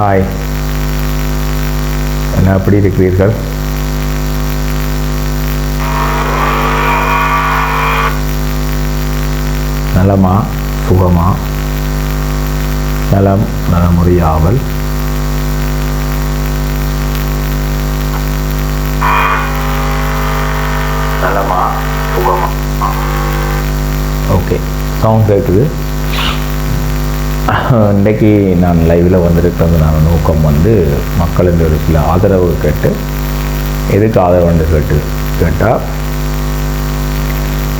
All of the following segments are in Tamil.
ஹாய். என்ன எப்படி இருக்கிறீர்கள்? நலமா? சுகமா? நலம் நலமுறையாவல். நலமா? சுகமா? ஓகே. சவுண்ட் கேட்குது இன்றைக்கி நான் லைவில் வந்திருக்கிறதுனால நோக்கம் வந்து மக்களின் ஒரு சில ஆதரவு கேட்டு எதுக்கு ஆதரவுன்னு கேட்டு கேட்டால்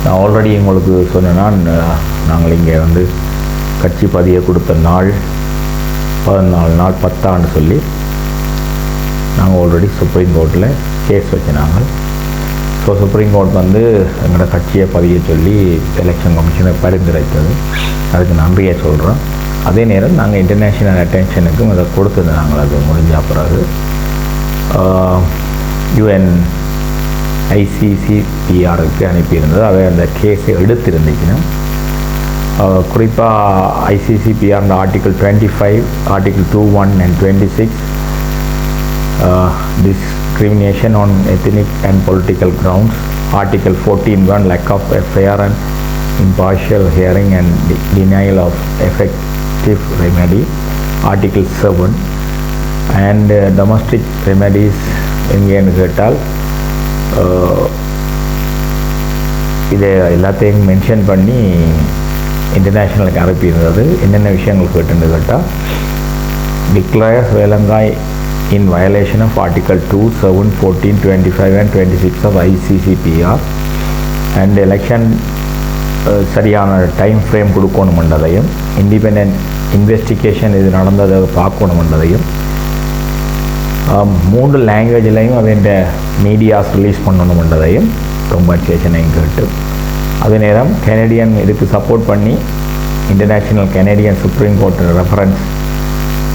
நான் ஆல்ரெடி உங்களுக்கு சொன்னேன்னா நாங்கள் இங்கே வந்து கட்சி பதிய கொடுத்த நாள் பதினாலு நாள் பத்தாண்டு சொல்லி நாங்கள் ஆல்ரெடி சுப்ரீம் கோர்ட்டில் கேஸ் வச்சினாங்க. ஸோ சுப்ரீம் கோர்ட் வந்து எங்களோட கட்சியை பதிய சொல்லி எலெக்ஷன் கமிஷனை பரிந்துரைத்தது. அதுக்கு நன்றியை சொல்கிறோம் அதே நேரம் நாங்கள் இன்டர்நேஷ்னல் அட்டென்ஷனுக்கும் அதை கொடுத்துருந்தாங்க அது முடிஞ்ச பிறகு யுஎன் ஐசிசிபிஆருக்கு அனுப்பியிருந்தது அவை அந்த கேஸை எடுத்திருந்துச்சுன்னா குறிப்பாக ICCPR article twenty five article two one and twenty six discrimination on ethnic and political grounds. Article 14.1 lack of a fair and impartial hearing and de- denial of effective remedy. Article 7 and uh, domestic remedies எங்கேன்னு கேட்டால் இதை எல்லாத்தையும் மென்ஷன் பண்ணி இன்டர்நேஷ்னலுக்கு அனுப்பியிருந்தது என்னென்ன விஷயங்கள் கேட்டுன்னு கேட்டால் டிக்ளயர்ஸ் வேலங்காய் in violation of Article 2, 7, 14, 25 and 26 of ICCPR and election சரியான டைம் ஃப்ரேம் கொடுக்கணுமென்றதையும் இண்டிபெண்ட் இன்வெஸ்டிகேஷன் இது நடந்ததை பார்க்கணுமென்றதையும் மூன்று லாங்குவேஜ்லையும் அதன் மீடியாஸ் ரிலீஸ் பண்ணணுமென்றதையும் கம்பன்சேஷனையும் கேட்டு அதே நேரம் கெனடியன் இதுக்கு சப்போர்ட் பண்ணி international Canadian supreme court reference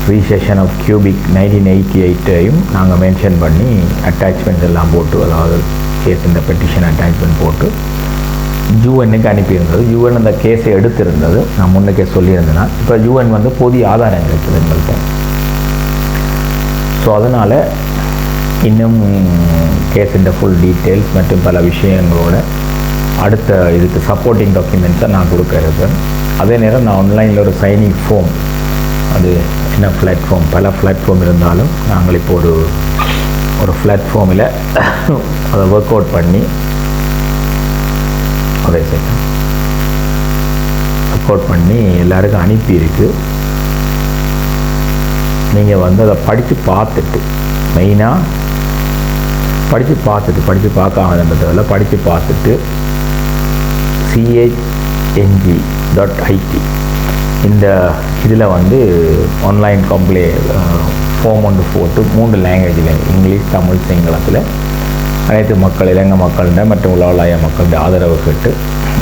re secession of Quebec nineteen eighty எயிட்டையும் நாங்கள் மென்ஷன் பண்ணி அட்டாச்மெண்ட்ஸ் எல்லாம் போட்டு அதாவது கேஸ் இந்த பெட்டிஷன் அட்டாச்மெண்ட் போட்டு யூஎனுக்கு அனுப்பியிருந்தது. யூஎன் அந்த கேஸை எடுத்திருந்தது. நான் முன்னுக்கே சொல்லியிருந்தேன் இப்போ யூஎன் வந்து போதிய ஆதாரம் இருக்குது எங்கள்கிட்ட ஸோ அதனால் இன்னும் கேஸின் ஃபுல் டீட்டெயில்ஸ் மற்றும் பல விஷயங்களோட அடுத்த இதுக்கு சப்போர்ட்டிங் டாக்குமெண்ட்ஸை நான் கொடுக்க இருக்கேன் அதே நேரம் நான் ஆன்லைனில் ஒரு சைனிங் ஃபோம் அது என்ன பிளாட்ஃபார்ம் பல பிளாட்ஃபார்ம் இருந்தாலும் நாங்கள் இப்போ ஒரு ஒரு பிளாட்ஃபார்மில் அதை ஒர்க் அவுட் பண்ணி ஒரே செகண்ட் ஒர்க் பண்ணி எல்லாருக்கும் அனுப்பியிருக்கு நீங்கள் வந்து அதை படித்து பார்த்துட்டு மெயினாக படித்து பார்த்துட்டு படித்து பார்க்காமன்றதில் படித்து பார்த்துட்டு சிஹெச்என்ஜி டாட் ஐடி இந்த இதில் வந்து ஆன்லைன் கம்ப்ளே ஃபோம் ஒன்று போட்டு மூன்று லாங்குவேஜில் இங்கிலீஷ் தமிழ் சிங்களத்தில் அனைத்து மக்கள் இலங்கை மக்கள்கிட்ட மற்றும் உலகளாய மக்கள்கிட்ட ஆதரவு கேட்டு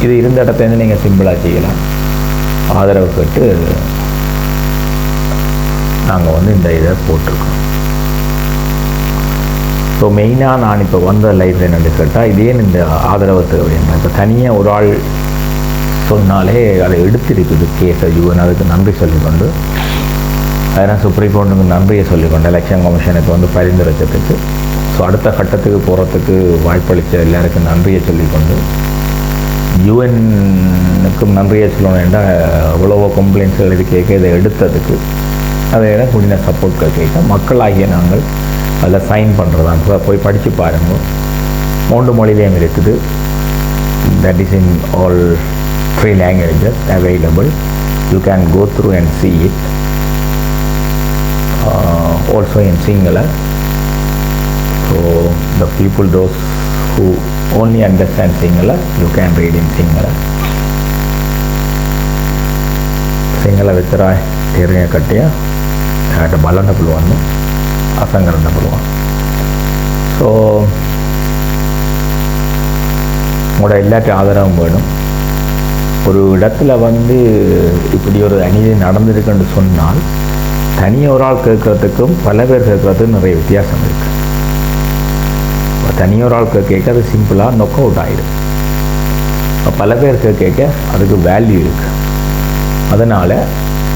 இது இருந்த இடத்துலேருந்து நீங்கள் சிம்பிளாக செய்யலாம். ஆதரவு கேட்டு நாங்கள் வந்து இந்த இதை போட்டிருக்கோம். ஸோ மெயினாக நான் இப்போ வந்த லைஃப் என்னென்னு கேட்டால் இதே இந்த ஆதரவு தேவை இப்போ தனியாக ஒரு ஆள் சொன்னாலே அதை எடுத்திருக்குது கேஸை யூஎன் அதுக்கு நன்றி சொல்லிக்கொண்டு அதனால் சுப்ரீம் கோர்ட்டுக்கு நன்றியை சொல்லிக்கொண்டு எலெக்ஷன் கமிஷனுக்கு வந்து பரிந்துரைச்சதுக்கு ஸோ அடுத்த கட்டத்துக்கு போகிறதுக்கு வாய்ப்பளித்த எல்லாருக்கும் நன்றியை சொல்லிக்கொண்டு யூஎனுக்கும் நன்றியை சொல்லணும்னா அவ்வளவோ கம்ப்ளைண்ட்ஸ் எழுதி கேட்க இதை எடுத்ததுக்கு அதை விட கூடின சப்போர்ட் கேட்க மக்களாகிய நாங்கள் அதில் சைன் பண்ணுறதா போய் படித்து பாருங்கள் மூன்று மொழியிலையும் இருக்குது. That is in all three languages available you can go through and see it also in in so the people those who only understand singular you can read in singular Sinhala විතරයි තේරෙන කට්ටිය එයාට බලන්න පුළුවන් අසං කරන්න පුළුවන් ஸோ உங்களோட எல்லாத்தையும் ஆதரவும் வேணும் ஒரு இடத்துல வந்து இப்படி ஒரு அநீதி நடந்திருக்குன்னு சொன்னால் தனி ஒரு ஆள் கேட்கறதுக்கும் பல பேர் கேட்கறதுக்கும் நிறைய வித்தியாசம் இருக்குது தனி ஆளுக்கு கேட்க அது சிம்பிளாக நொக் அவுட் ஆகிடும் பல பேருக்கு கேட்க அதுக்கு வேல்யூ இருக்குது அதனால்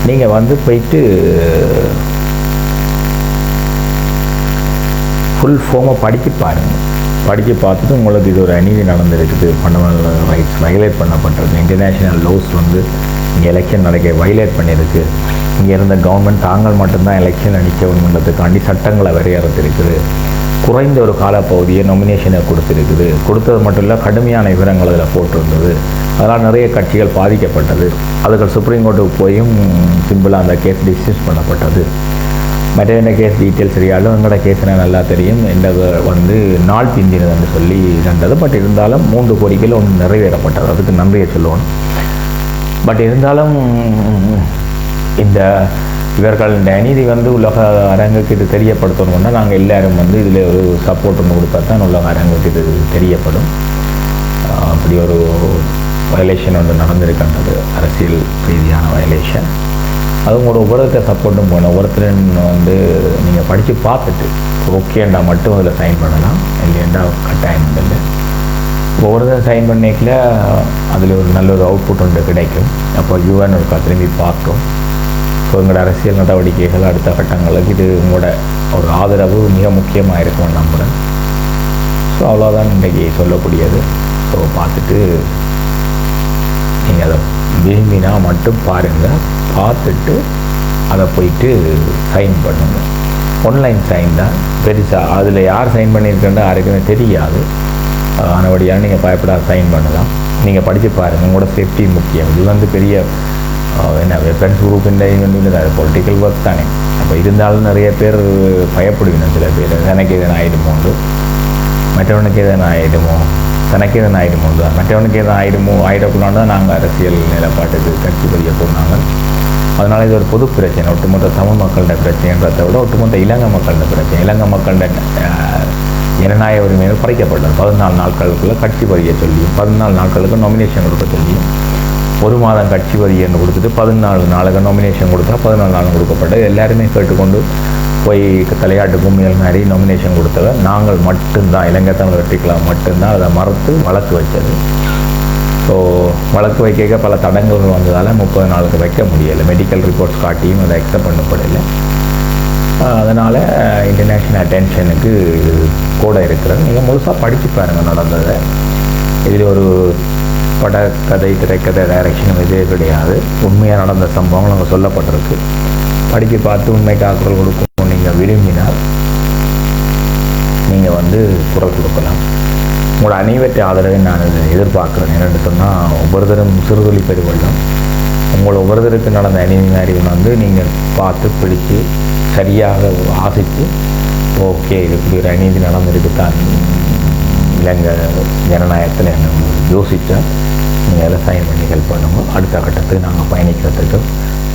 நீங்கள் வந்து போயிட்டு ஃபுல் ஃபார்மை படித்து பாருங்கள் படித்து பார்த்துட்டு உங்களுக்கு இது ஒரு அநீதி நடந்திருக்குது. ஃபண்டமெண்டல் ரைட்ஸ் வயலேட் பண்ணப்பட்டிருக்கு இன்டர்நேஷ்னல் லோஸ் வந்து இங்கே எலெக்ஷன் நடக்க வயலேட் பண்ணியிருக்கு. இங்கே இருந்த கவர்மெண்ட் தாங்கள் மட்டும்தான் எலெக்ஷன் அடிக்கணுன்றதுக்காண்டி சட்டங்களை வரையறுத்திருக்குது. குறைந்த ஒரு காலப்பகுதியை நொமினேஷனை கொடுத்துருக்குது. கொடுத்தது மட்டும் இல்லை கடுமையான விவரங்கள் அதில் போட்டிருந்தது. அதனால் நிறைய கட்சிகள் பாதிக்கப்பட்டது. அதுக்கு சுப்ரீம் கோர்ட்டுக்கு போயும் சிம்பிளாக அந்த கேஸ் டிஸ்மிஸ் பண்ணப்பட்டது. மற்ற என்ன கேஸ் டீட்டெயில்ஸ் தெரியாலும் எங்களோட கேஸ் எனக்கு நல்லா தெரியும் இந்த வந்து நாள் பிந்தினதுன்னு சொல்லி நடந்தது பட் இருந்தாலும் மூன்று கோரிக்கையில் ஒன்று நிறைவேறப்பட்டது. அதுக்கு நன்றியை சொல்லுவோம் பட் இருந்தாலும் இந்த இவர்கள் அநீதி வந்து உலக அரங்குக்கு இது தெரியப்படுத்தணும்னா நாங்கள் எல்லாரும் வந்து இதில் ஒரு சப்போர்ட் ஒன்று கொடுத்தா தான் உலக அரங்குக்கு இது தெரியப்படும். அப்படி ஒரு வயலேஷன் ஒன்று நடந்திருக்கின்றது. அரசியல் ரீதியான வயலேஷன் அது உங்களோட உபரத்தை சப்போர்ட்டும் போகணும் ஒருத்தரன் வந்து நீங்கள் படித்து பார்த்துட்டு ஓகேண்டா மட்டும் அதில் சைன் பண்ணலாம் இல்லையண்டா கட்டாயம் இல்லை. ஒவ்வொருத்தரும் சைன் பண்ணிக்கல அதில் ஒரு நல்ல ஒரு அவுட்புட் ஒன்று கிடைக்கும். அப்போ யூஎன் ஒரு திரும்பி பார்க்கும். ஸோ எங்களோட அரசியல் நடவடிக்கைகள் அடுத்த கட்டங்களுக்கு இது உங்களோட ஒரு ஆதரவு மிக முக்கியமாக இருக்கும்னு நம்புகிறேன் ஸோ அவ்வளோதான் இன்றைக்கி சொல்லக்கூடியது. ஸோ பார்த்துட்டு நீங்கள் அதை விரும்பினா மட்டும் பாருங்கள் பார்த்துட்டு அதை போயிட்டு சைன் பண்ணுங்கள் ஆன்லைன் சைன் தான். பெருசாக அதில் யார் சைன் பண்ணியிருக்கேன்னு யாருக்குமே தெரியாது. ஆனபடியாக நீங்கள் பயப்படாத சைன் பண்ணலாம். நீங்கள் படித்து பாருங்கள் உங்களோட சேஃப்டி முக்கியம். இது வந்து பெரிய என்ன வெப்பன்ஸ் குரூப் இந்த அது பொலிட்டிக்கல் ஒர்க் தானே அப்போ இருந்தாலும் நிறைய பேர் பயப்படுவினும் சில பேர் எனக்கு எதனா ஆயிடுமோண்டு மற்றவனுக்கு எதனா ஆயிடுமோ தனக்கு எதனா ஆயிடுமோ தான் மற்றவனுக்கு எதனா ஆயிடுமோ ஆயிடக்கூடாது தான் நாங்கள் அரசியல் நிலப்பாட்டுக்கு கட்சி பதிய போனாங்க அதனால் இது ஒரு பொது பிரச்சனை ஒட்டுமொத்த தமிழ் மக்களோட பிரச்சனைன்றதை விட ஒட்டுமொத்த இலங்கை மக்களோட பிரச்சனை இலங்கை மக்களோட ஜனநாயக உரிமைகள் பறிக்கப்பட்டது பதினாலு நாட்களுக்குள்ளே கட்சி பதிய சொல்லியும் பதினாலு நாட்களுக்கு நாமினேஷன் கொடுக்க சொல்லியும் ஒரு மாதம் கட்சி பதியன்னு கொடுத்துட்டு பதினாலு நாளுக்கு நாமினேஷன் கொடுத்தா பதினாலு நாள் கொடுக்கப்பட்டது. எல்லாருமே கேட்டுக்கொண்டு போய் தலையாட்டு கும்மியல் மாதிரி நாமினேஷன் கொடுத்தவர் நாங்கள் மட்டும்தான் இலங்கை தமிழ் வெற்றிக்கலாம் மட்டும்தான் அதை மறுத்து வழக்கு வச்சது ஸோ வழக்கு வைக்க பல தடங்கல்கள் வந்ததால் முப்பது நாளுக்கு வைக்க முடியலை. மெடிக்கல் ரிப்போர்ட்ஸ் காட்டியும் அதை அக்செப்ட் பண்ணப்படலை. அதனால் இன்டர்நேஷ்னல் அட்டென்ஷனுக்கு இது கூட இருக்கிறது. நீங்கள் முழுசாக படித்து பாருங்கள் நடந்ததை. இதில் ஒரு படக்கதை திரைக்கதை டைரக்ஷன் இதே கிடையாது உண்மையாக நடந்த சம்பவங்கள் அங்கே சொல்லப்பட்டிருக்கு. படித்து பார்த்து உண்மைக்காக குரல் கொடுக்கும் நீங்கள் விரும்பினால் நீங்கள் வந்து குரல் கொடுக்கலாம். உங்களோட அனைவற்றை ஆதரவை நான் எதிர்பார்க்குறேன். என்னென்னு சொன்னால் ஒவ்வொருத்தரும் சிறுதொழி பெருவெள்ளம் உங்களை ஒவ்வொருத்தருக்கு நடந்த அநீதி வந்து நீங்கள் பார்த்து பிடித்து சரியாக வாசித்து ஓகே இது இப்படி ஒரு அநீதி நடந்திருக்கு தான். இலங்கை ஜனநாயகத்தில் என்ன யோசித்தேன் நீங்கள் அதை சைன் பண்ணி ஹெல்ப் பண்ணுங்கள் அடுத்த கட்டத்துக்கு நாங்கள் பயணிக்கிறதுக்கு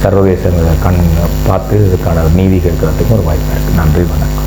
சர்வதேச கண் பார்த்து இதுக்கான நீதி கேட்கறதுக்கும் ஒரு வாய்ப்பாக இருக்குது நன்றி வணக்கம்.